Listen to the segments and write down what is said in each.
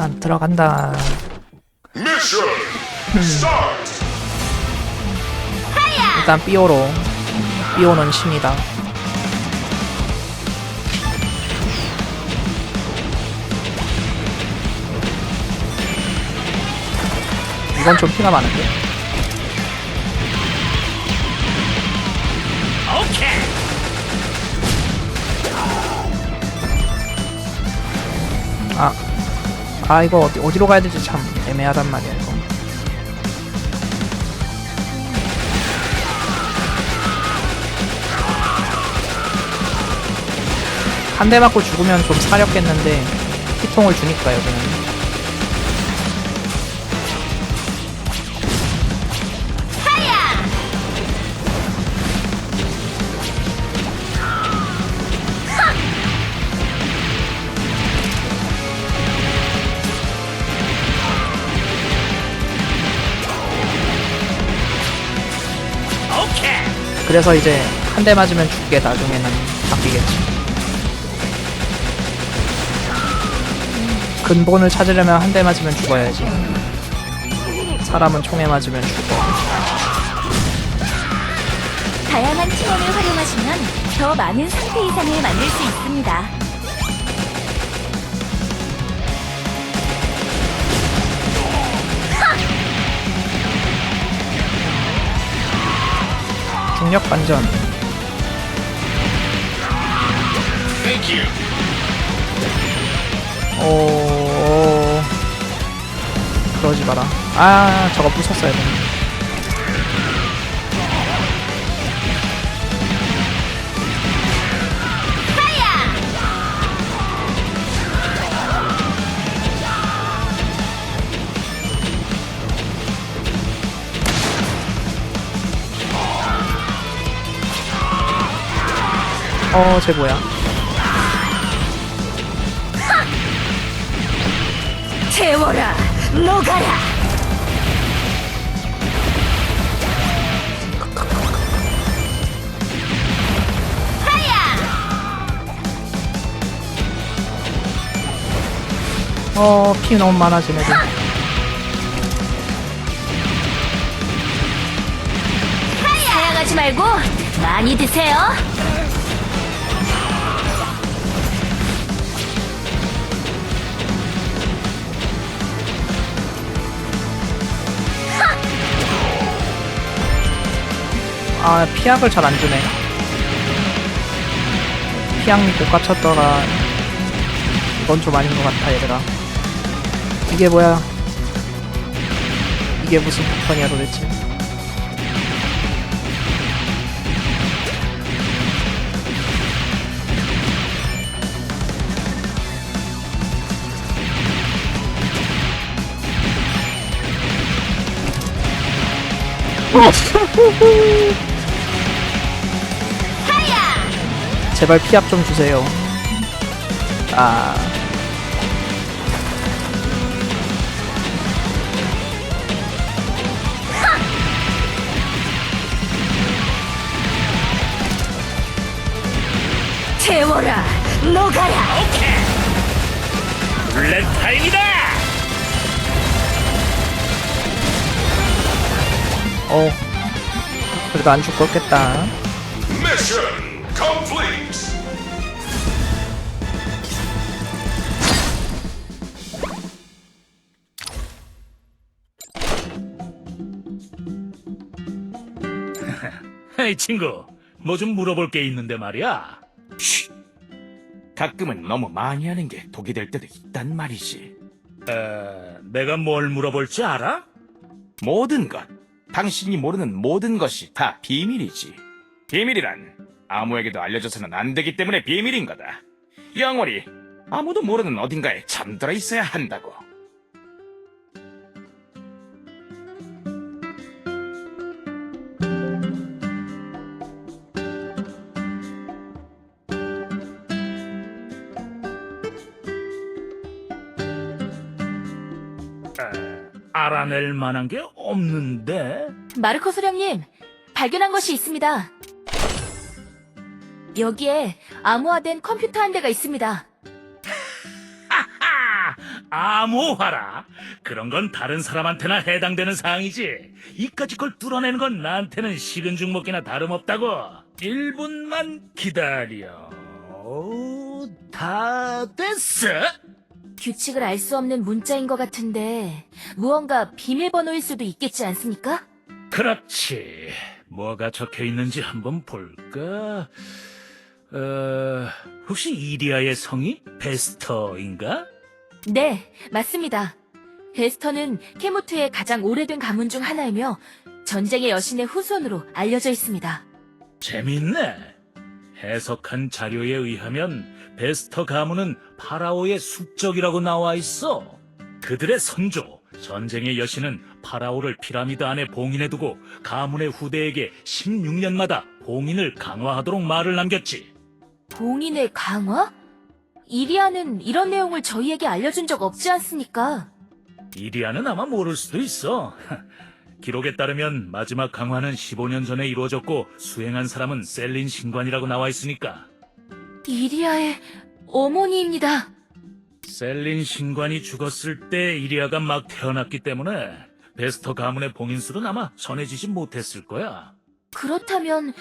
난 들어간다. 일단 삐오로. 삐오는 신이다. 이건 좀 피가 많은데? 아 이거 어디, 어디로 가야 될지 참 애매하단 말이야 이거. 한 대 맞고 죽으면 좀 사렵겠는데 피통을 주니까 여기는 그래서 이제 한 대 맞으면 죽게 나중에는 바뀌겠지 근본을 찾으려면 한 대 맞으면 죽어야지. 사람은 총에 맞으면 죽어. 다양한 팀원을 활용하시면 더 많은 상태 이상을 만들 수 있습니다. 중력 반전. 오 그러지 마라. 아 저거 부쉈어야 돼 어, 쟤 뭐야? 채워라, 녹아라. 어, 피 너무 애들. 사양하지 말고 많이 드세요. 아, 피약을 잘 안 주네. 피약 믿고 깝쳤다가 이건 좀 아닌 것 같아, 얘들아. 이게 뭐야? 이게 무슨 폭탄이야 도대체? 제발 피약 좀 주세요. 아. 채워라, 녹아라. 블랙 타임이다! 어. 그래도 안 죽겠다. Complete. 헤이 친구, 뭐 좀 물어볼 게 있는데 말이야. 가끔은 너무 많이 하는 게 독이 될 때도 있단 말이지. 에, 내가 뭘 물어볼지 알아? 모든 것, 당신이 모르는 모든 것이 다 비밀이지. 비밀이란 아무에게도 알려져서는 안 되기 때문에 비밀인 거다. 영원히 아무도 모르는 어딘가에 잠들어 있어야 한다고. 알아낼 만한 게 없는데? 마르코 소령님, 발견한 것이 있습니다. 여기에 암호화된 컴퓨터 한 대가 있습니다. 아, 암호화라. 그런 건 다른 사람한테나 해당되는 사항이지. 이까지 걸 뚫어내는 건 나한테는 식은 죽 먹기나 다름없다고. 1분만 기다려. 오, 다 됐어? 규칙을 알 수 없는 문자인 것 같은데 무언가 비밀번호일 수도 있겠지 않습니까? 그렇지. 뭐가 적혀 있는지 한번 볼까? 어, 혹시 이리아의 성이 베스터인가? 네, 맞습니다. 베스터는 케모트의 가장 오래된 가문 중 하나이며 전쟁의 여신의 후손으로 알려져 있습니다. 재밌네. 해석한 자료에 의하면 베스터 가문은 파라오의 숙적이라고 나와 있어. 그들의 선조, 전쟁의 여신은 파라오를 피라미드 안에 봉인해두고 가문의 후대에게 16년마다 봉인을 강화하도록 말을 남겼지. 봉인의 강화? 이리아는 이런 내용을 저희에게 알려준 적 없지 않습니까? 이리아는 아마 모를 수도 있어. 기록에 따르면 마지막 강화는 15년 전에 이루어졌고 수행한 사람은 셀린 신관이라고 나와 있으니까. 이리아의 어머니입니다. 셀린 신관이 죽었을 때 이리아가 막 태어났기 때문에 베스터 가문의 봉인술은 아마 전해지지 못했을 거야. 그렇다면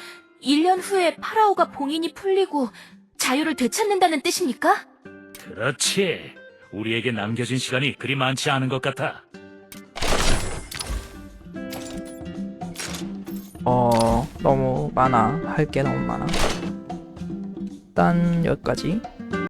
1년 후에 파라오가 봉인이 풀리고 자유를 되찾는다는 뜻입니까? 그렇지. 우리에게 남겨진 시간이 그리 많지 않은 것 같아. 어 너무 많아. 할 게 너무 많아. 일단 여기까지